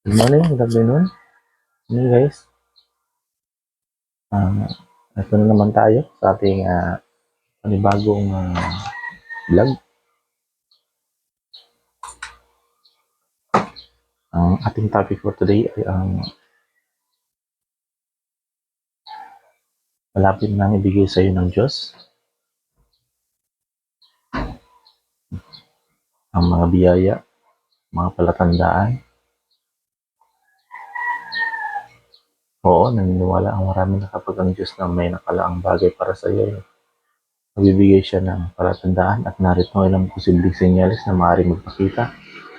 Good morning, good afternoon. Ano guys? Ah, ito na naman tayo sa ating ah, panibagong ah, vlog. Ang ating topic for today ay ang malapit nang ibigay sa iyo ng Diyos. Ang mga biyaya, mga palatandaan. Oo, naniniwala ang marami na kapag ang Diyos na may nakalaang bagay para sa iyo. Magbibigay siya ng palatandaan at narito ang ilang posibleng senyales na maaaring magpakita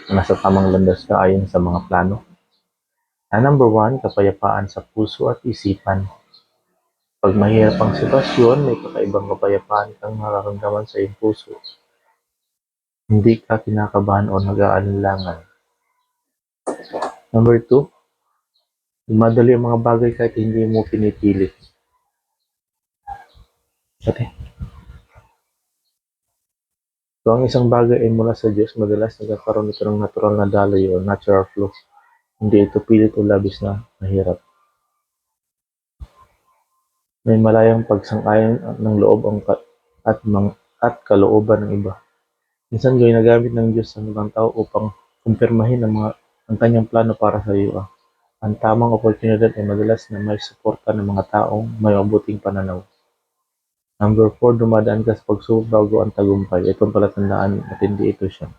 na nasa tamang landas ka ayon sa mga plano. Na number one, kapayapaan sa puso at isipan. Pag mahirap ang sitwasyon, may kakaibang kapayapaan kang nararamdaman sa iyong puso. Hindi ka kinakabahan o nag-aalinlangan. Number two, Madali ang mga bagay kahit hindi mo pinipilit. Pati. Kung ang isang bagay ay mula sa Diyos, madalas nagkakaroon ito ng natural na daloy o natural flow. Hindi ito pilit o labis na mahirap. May malayang pagsang-ayon ng loob ang ka- at, mang, at kalooban ng iba. Minsan ginagamit ng Diyos ang ibang tao upang kumpirmahin ang, mga, ang kanyang plano para sa iyo. Ah. Ang tamang oportunidad ay madalas na may suporta ng mga taong may mabuting pananaw. Number 4, dumadaan ka sa pagsubok bago ang tagumpay. Itong palatandaan at hindi ito siya.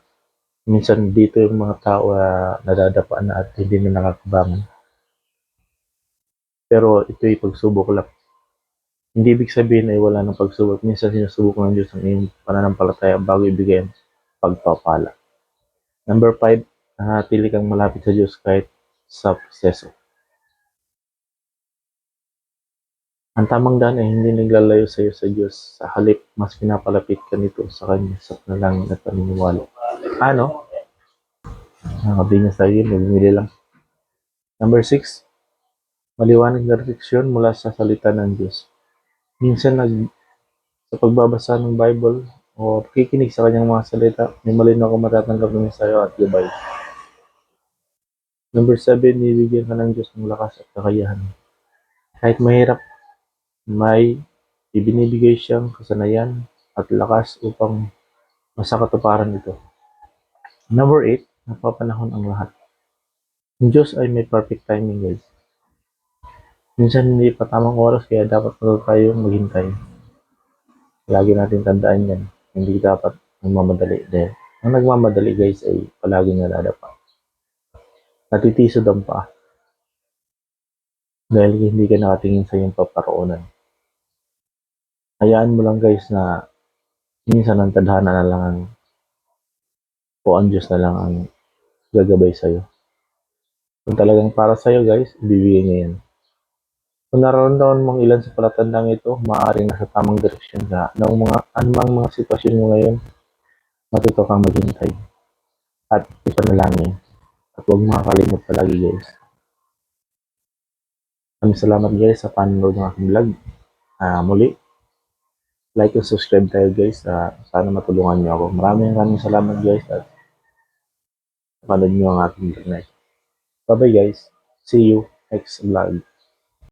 Minsan dito yung mga tao uh, nadadapaan na at hindi na nakakabangon. Pero ito ay pagsubok lang. Hindi ibig sabihin ay wala ng pagsubok. Minsan sinusubok ng Diyos ang iyong pananampalataya bago ibigay ang pagpapala. Number 5, nanatili kang malapit sa Diyos kahit sa proseso. Ang tamang daan ay hindi naglalayo sa iyo sa Diyos. Sa halip, mas pinapalapit ka nito sa Kanya sa panalangin at paniniwala. Ano? Nakabingas tayo yun, nabimili lang. Number 6, maliwanag na refleksyon mula sa salita ng Diyos. Minsan nag, sa pagbabasa ng Bible o pakikinig sa kanyang mga salita, may malinaw ka matatanggap ng mensayo at gabay. Number 7, bibigyan ka ng Diyos ng lakas at kakayahan. Kahit mahirap, may ibinibigay siyang kasanayan at lakas upang masakatuparan ito. Number 8, napapanahon ang lahat. Ang Diyos ay may perfect timing guys. Minsan hindi pa tamang oras kaya dapat matuto tayong maghintay. Lagi natin tandaan yan. Hindi dapat nagmamadali dahil ang nagmamadali guys ay palagi naladapa natitisod ang paa. Dahil hindi ka nakatingin sa iyong paparoonan. Hayaan mo lang guys na minsan ang tadhana na lang ang o ang Diyos na lang ang gagabay sa'yo. Kung talagang para sa'yo guys, ibibigay niya yan. Kung nararamdaman mong ilan sa palatandang ito, maaaring nasa tamang direksyon ka ng mga anumang mga sitwasyon mo ngayon, matuto kang maghintay at ipanalangin. At huwag makakalimot palagi guys. Maraming salamat guys sa panonood ng aking vlog. Uh, muli, like and subscribe tayo guys. Uh, sana matulungan niyo ako. Maraming maraming salamat guys at panood niyo ang aking vlog ito. Bye bye guys. See you next vlog.